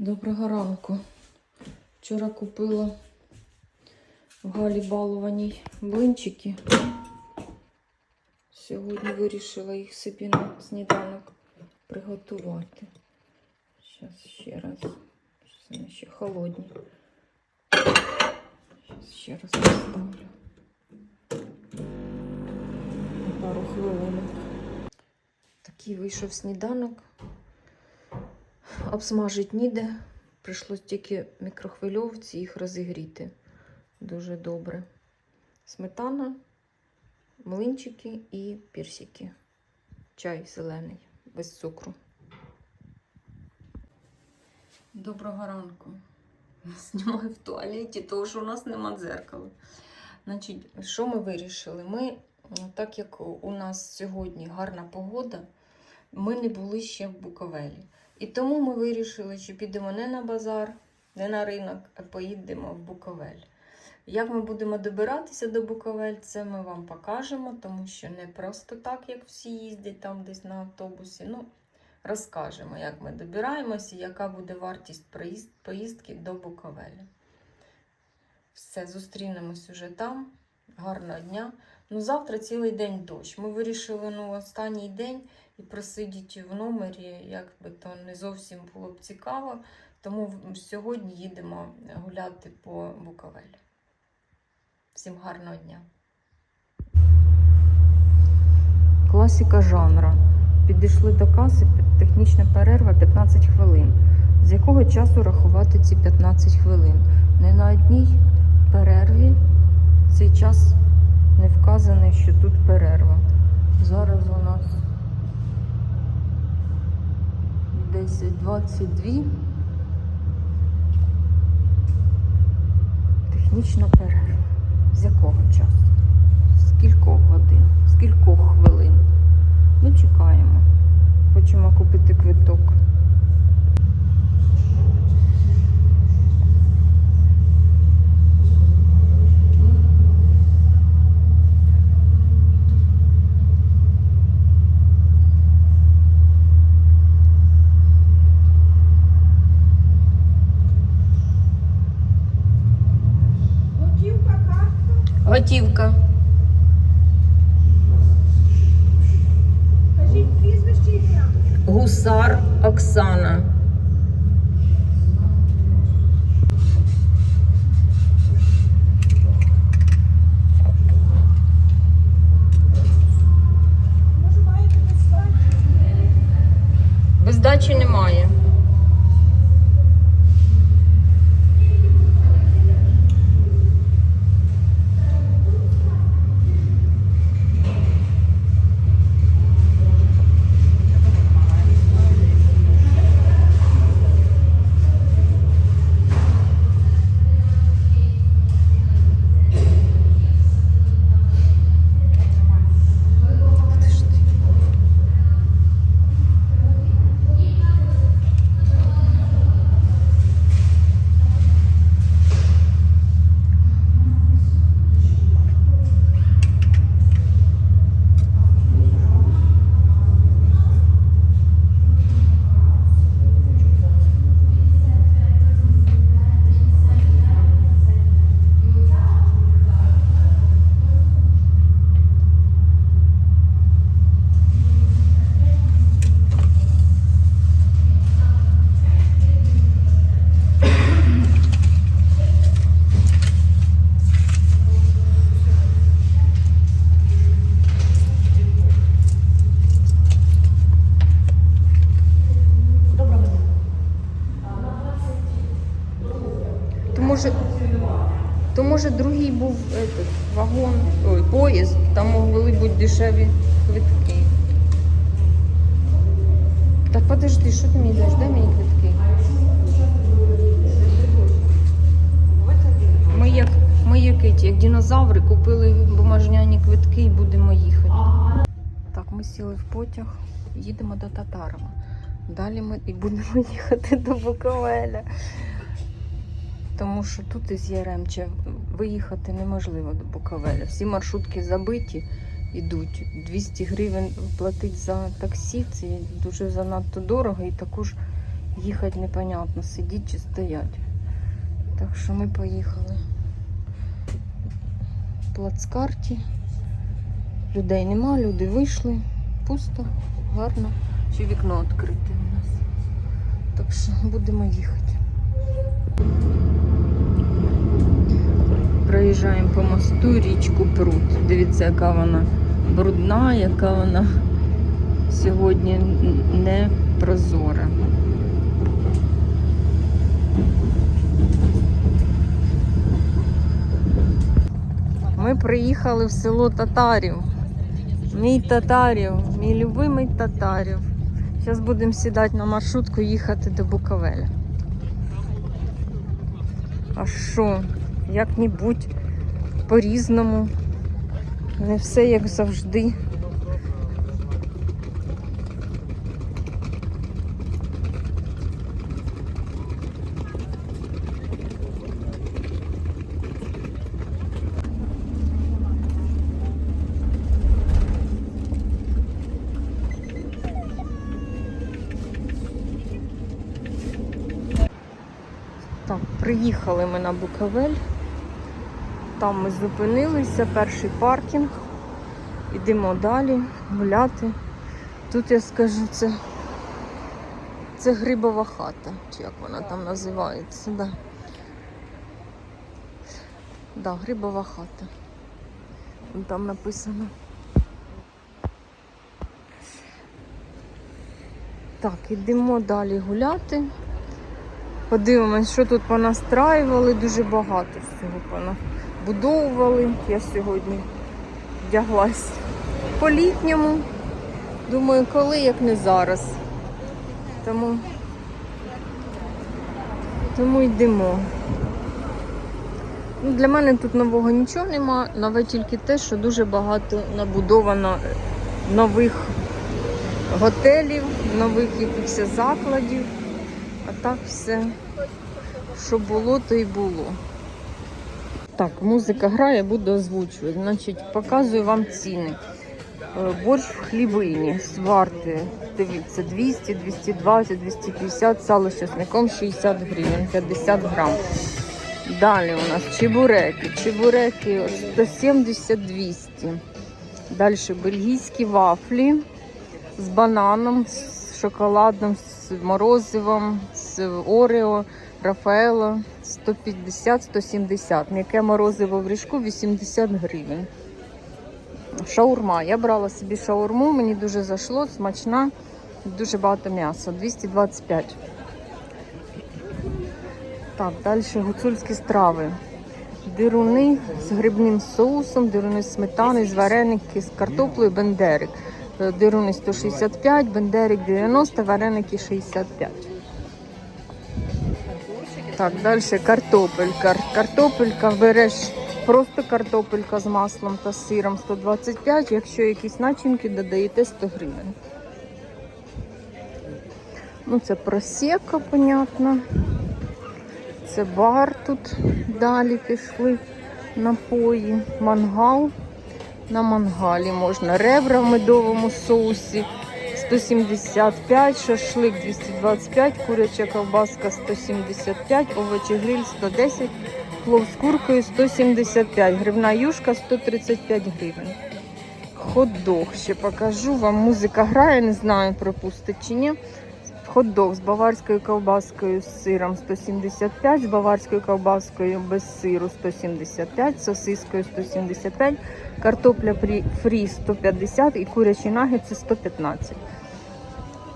Доброго ранку. Вчора купила в Галі Балованій блинчики. Сьогодні вирішила їх собі на сніданок приготувати. Зараз ще раз. Вони ще холодні. Зараз ще раз поставлю. Пару хвилинок. Такий вийшов сніданок. Обсмажить ніде. Прийшлось тільки в мікрохвильовці їх розігріти. Дуже добре. Сметана, млинчики і персики. Чай зелений, без цукру. Доброго ранку. Знімаю в туалеті, тому що у нас нема дзеркала. Значить, що ми вирішили? Ми, так як у нас сьогодні гарна погода, ми не були ще в Буковелі. І тому ми вирішили, що підемо не на базар, не на ринок, а поїдемо в Буковель. Як ми будемо добиратися до Буковель, це ми вам покажемо, тому що не просто так, як всі їздять там десь на автобусі. Ну, розкажемо, як ми добираємося, яка буде вартість поїздки до Буковеля. Все, зустрінемось уже там. Гарного дня. Ну, завтра цілий день дощ. Ми вирішили ну, останній день і просидіти в номері, як би то не зовсім було б цікаво. Тому сьогодні їдемо гуляти по Буковелю. Всім гарного дня. Класика жанра. Підійшли до каси, технічна перерва 15 хвилин. З якого часу рахувати ці 15 хвилин? Не на одній перерві цей час не вказаний, що тут перерва. Зараз у нас 10.22. Технічна перерва. З якого часу? З кількох годин? З кількох хвилин? Ну, чекаємо. Хочемо купити квиток. Ім'я. Гусар Оксана. Без дачі немає. То може другий був этот, вагон, ой, поїзд, там могли бути дешеві квитки. Так подожди, що ти мені даєш? Дай мені квитки. Ми як, ми як, эти, як динозаври купили бумажняні квитки і будемо їхати. Так, ми сіли в потяг, їдемо до Татарова. Далі ми і будемо їхати до Буковеля. Тому що тут із Яремча виїхати неможливо до Буковеля. Всі маршрутки забиті, йдуть. 200 гривень платить за таксі, це дуже занадто дорого і також їхати непонятно, сидіть чи стоять. Так що ми поїхали. В плацкарті. Людей нема, люди вийшли. Пусто, гарно. Ще вікно відкрите у нас. Так що будемо їхати. Проїжджаємо по мосту річку Прут. Дивіться, яка вона брудна, яка вона сьогодні не прозора. Ми приїхали в село Татарів. Мій татарів, мій любимий татарів. Зараз будемо сідати на маршрутку їхати до Буковеля. А що? Як-небудь по-різному. Не все як завжди. Так, приїхали ми на Буковель. Там ми зупинилися, перший паркінг. Йдемо далі гуляти. Тут я скажу, це, це грибова хата, чи як вона там називається. Да. Да, грибова хата. Там написано. Так, йдемо далі гуляти. Подивимось, що тут понастраювали, дуже багато всього понабудовували. Я сьогодні вдяглась по-літньому. Думаю, коли, як не зараз. Тому, тому йдемо. Ну, для мене тут нового нічого нема, нове тільки те, що дуже багато набудовано нових готелів, нових якихось закладів. Так все, що було, то й було. Так, музика грає, буду озвучувати. Значить, показую вам ціни. Е, Борщ в хлібині з варти, дивіться, 200, 220, 250, сало з чесником 60 гривень, 50 грам. Далі у нас чебуреки. Чебуреки 170-200. Далі бельгійські вафлі з бананом, з шоколадом, з морозивом, з Орео, Рафаело 150-170. М'яке морозиво в ріжку 80 гривень. Шаурма. Я брала собі шаурму, мені дуже зайшло, смачна, дуже багато м'яса. 225. Так, далі гуцульські страви. Дируни з грибним соусом, дируни з сметаною, з вареники, з картоплею, бендерик. Дируни 165, бендерик 90, вареники 65. Так, далі картопелька. Картопелька береш просто картопелька з маслом та сиром 125, якщо якісь начинки додаєте 100 гривень. Ну, це просека, понятно. Це бар тут далі пішли напої, мангал. На мангалі можна ребра в медовому соусі 175, шашлик 225, куряча ковбаска 175, овочі гриль 110, плов з куркою 175, гривна юшка 135 гривень. Хот-дог ще покажу вам. Музика грає, не знаю, пропустить чи ні. Хот-дог з баварською ковбаскою з сиром 175, з баварською ковбаскою без сиру 175, з сосискою 175, картопля фрі- фрі 150 і курячі нагетси 115.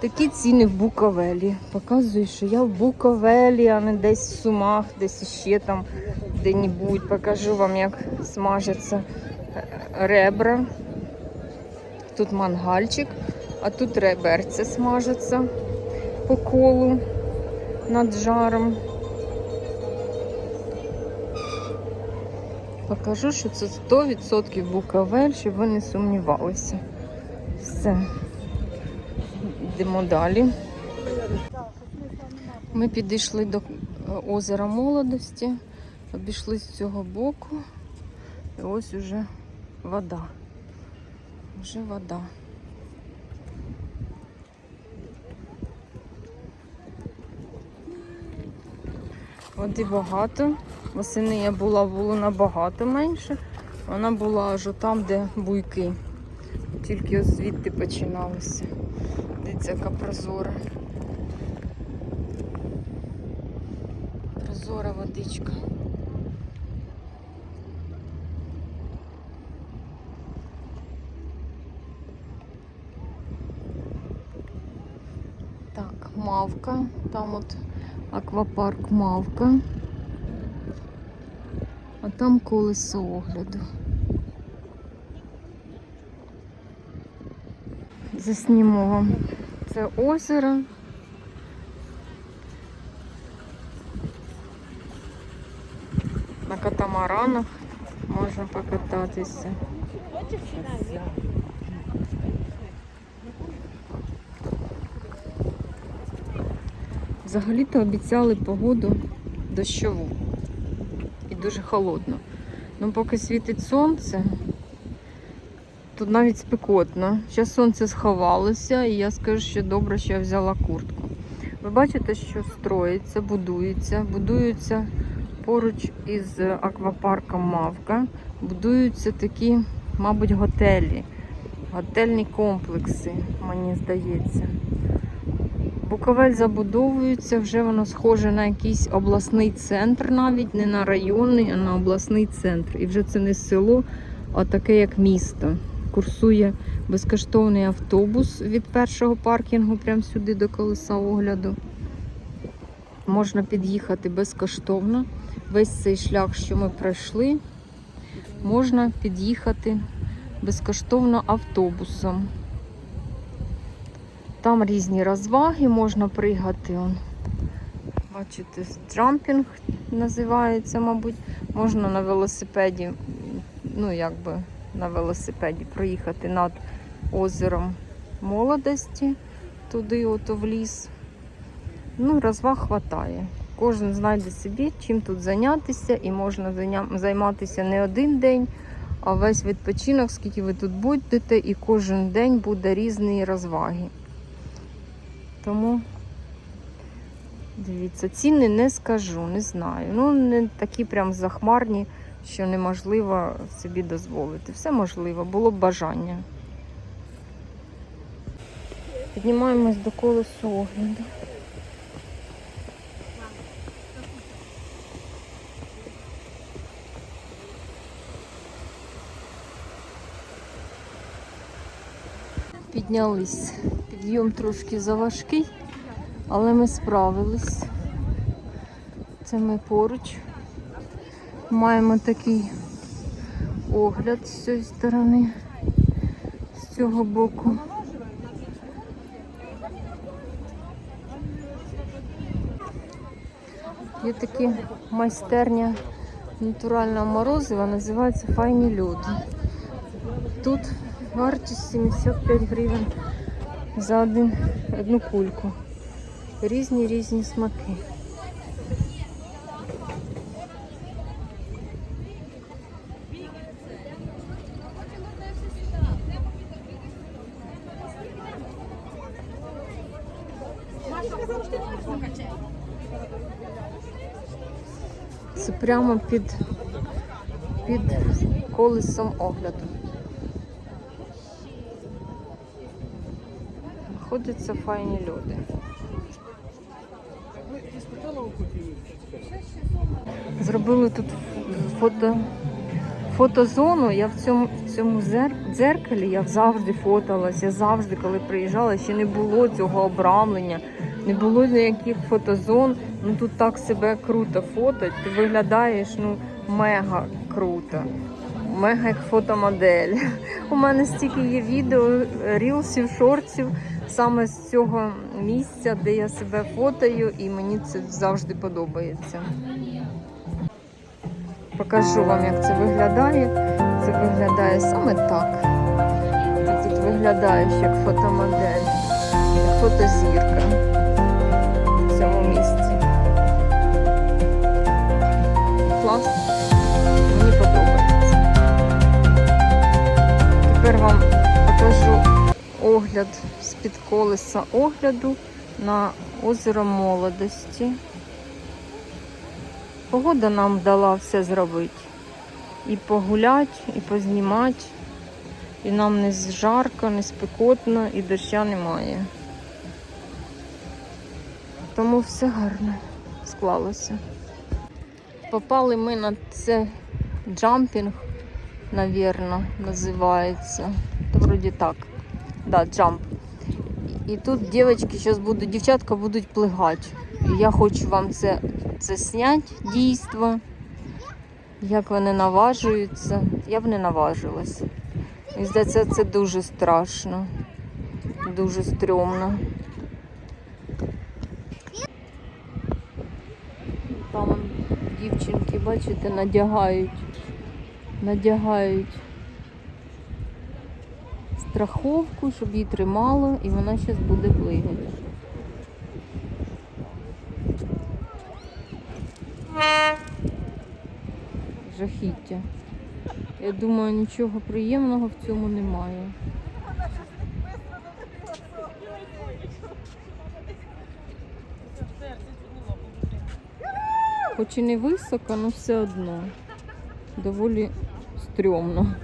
Такі ціни в Буковелі. Показую, що я в Буковелі, а не десь в Сумах, десь ще там де-небудь. Покажу вам, як смажаться е, ребра. Тут мангальчик, а тут реберця смажаться по колу над жаром. Покажу, що це 100% Буковель, щоб ви не сумнівалися. Все. Йдемо далі. Ми підійшли до е, озера молодості, обійшли з цього боку. І ось уже вода. Вже вода. Води багато. Восени я була, було набагато менше. Вона була аж там, де буйки. Тільки ось звідти починалося. Дивіться, яка прозора. Прозора водичка. Так, мавка. Там от аквапарк мавка. А там колесо огляду. Заснімо вам це озеро. На катамаранах можна покататися. Взагалі-то обіцяли погоду дощову і дуже холодно. Ну, поки світить сонце, тут навіть спекотно. Зараз сонце сховалося, і я скажу, що добре, що я взяла куртку. Ви бачите, що строїться, будується, будуються поруч із аквапарком Мавка, будуються такі, мабуть, готелі, готельні комплекси, мені здається. Буковель забудовується, вже воно схоже на якийсь обласний центр, навіть не на районний, а на обласний центр. І вже це не село, а таке як місто. Курсує безкоштовний автобус від першого паркінгу прямо сюди до колеса огляду. Можна під'їхати безкоштовно. Весь цей шлях, що ми пройшли, можна під'їхати безкоштовно автобусом. Там різні розваги, можна пригати. Бачите, джампінг називається, мабуть. Можна на велосипеді, ну якби на велосипеді проїхати над озером молодості, туди ото в ліс. Ну, розваг хватає. Кожен знайде собі, чим тут зайнятися, і можна займатися не один день, а весь відпочинок, скільки ви тут будете, і кожен день буде різні розваги. Тому дивіться, ціни не скажу, не знаю. Ну, не такі прям захмарні, що неможливо собі дозволити. Все можливо, було б бажання. Піднімаємось до колесу огляду. Піднялись. Підйом трошки заважкий, але ми справились. Це ми поруч. Маємо такий огляд з цієї сторони, з цього боку. Є такі майстерня натурального морозива, називається Файні люди. Тут вартість 75 гривень за один, одну кульку. Різні різні смаки. Це прямо під, під колесом огляду. Знаходяться файні люди. Зробили тут фото, фотозону. Я в цьому, в цьому дзеркалі я завжди фоталась. Я завжди, коли приїжджала, ще не було цього обрамлення, не було ніяких фотозон. Ну тут так себе круто фотать. Ти виглядаєш ну мега круто. Мега як фотомодель. У мене стільки є відео, рілсів, шортів саме з цього місця, де я себе фотою, і мені це завжди подобається. Покажу вам, як це виглядає. Це виглядає саме так. Ти тут виглядаєш як фотомодель, як фотозірка огляд з-під колеса огляду на озеро молодості. Погода нам дала все зробити. І погулять, і познімати. І нам не жарко, не спекотно, і доща немає. Тому все гарно склалося. Попали ми на це джампінг, навірно, називається. Вроді так. Да, джамп. І тут дівчатки зараз будуть, дівчатка будуть плигати. Я хочу вам це, це зняти, дійство. Як вони наважуються. Я б не наважилась. І здається, це дуже страшно. Дуже стрьомно. Там дівчинки, бачите, надягають. Надягають страховку, щоб її тримало, і вона зараз буде плигати. Жахіття. Я думаю, нічого приємного в цьому немає. Хоч і не високо, але все одно. Доволі стрьомно.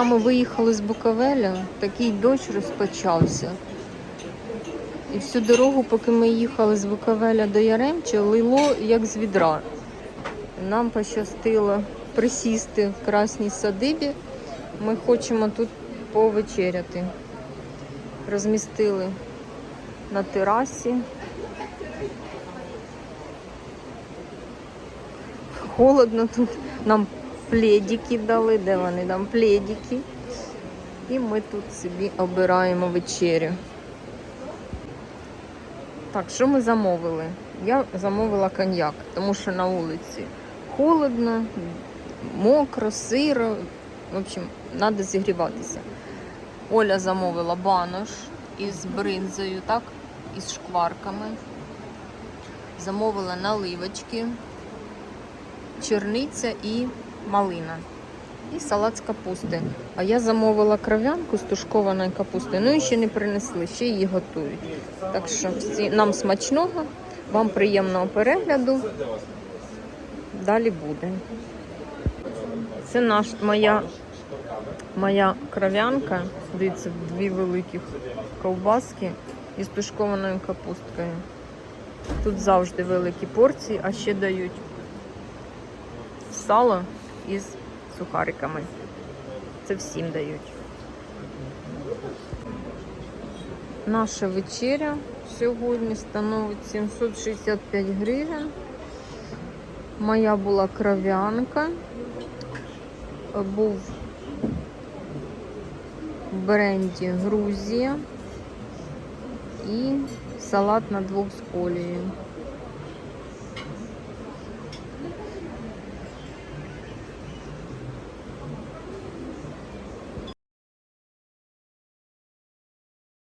Поки ми виїхали з Буковеля, такий дощ розпочався. І всю дорогу, поки ми їхали з Буковеля до Яремча, лило як з відра. Нам пощастило присісти в красній садибі. Ми хочемо тут повечеряти. Розмістили на терасі. Холодно тут. Нам пледики дали, де вони там пледики. І ми тут собі обираємо вечерю. Так, що ми замовили? Я замовила коньяк, тому що на вулиці холодно, мокро, сиро. В общем, треба зігріватися. Оля замовила банош із бринзою, так, із шкварками. Замовила наливочки, черниця і малина. І салат з капусти. А я замовила кров'янку з тушкованої капусти. Ну і ще не принесли, ще її готують. Так що всі нам смачного, вам приємного перегляду. Далі буде. Це наш, моя, моя кров'янка. Дивіться, дві великих ковбаски із тушкованою капусткою. Тут завжди великі порції, а ще дають сало із сухариками. Це всім дають. Наша вечеря сьогодні становить 765 гривень. Моя була кров'янка. Був в бренді Грузія і салат на двох з колією.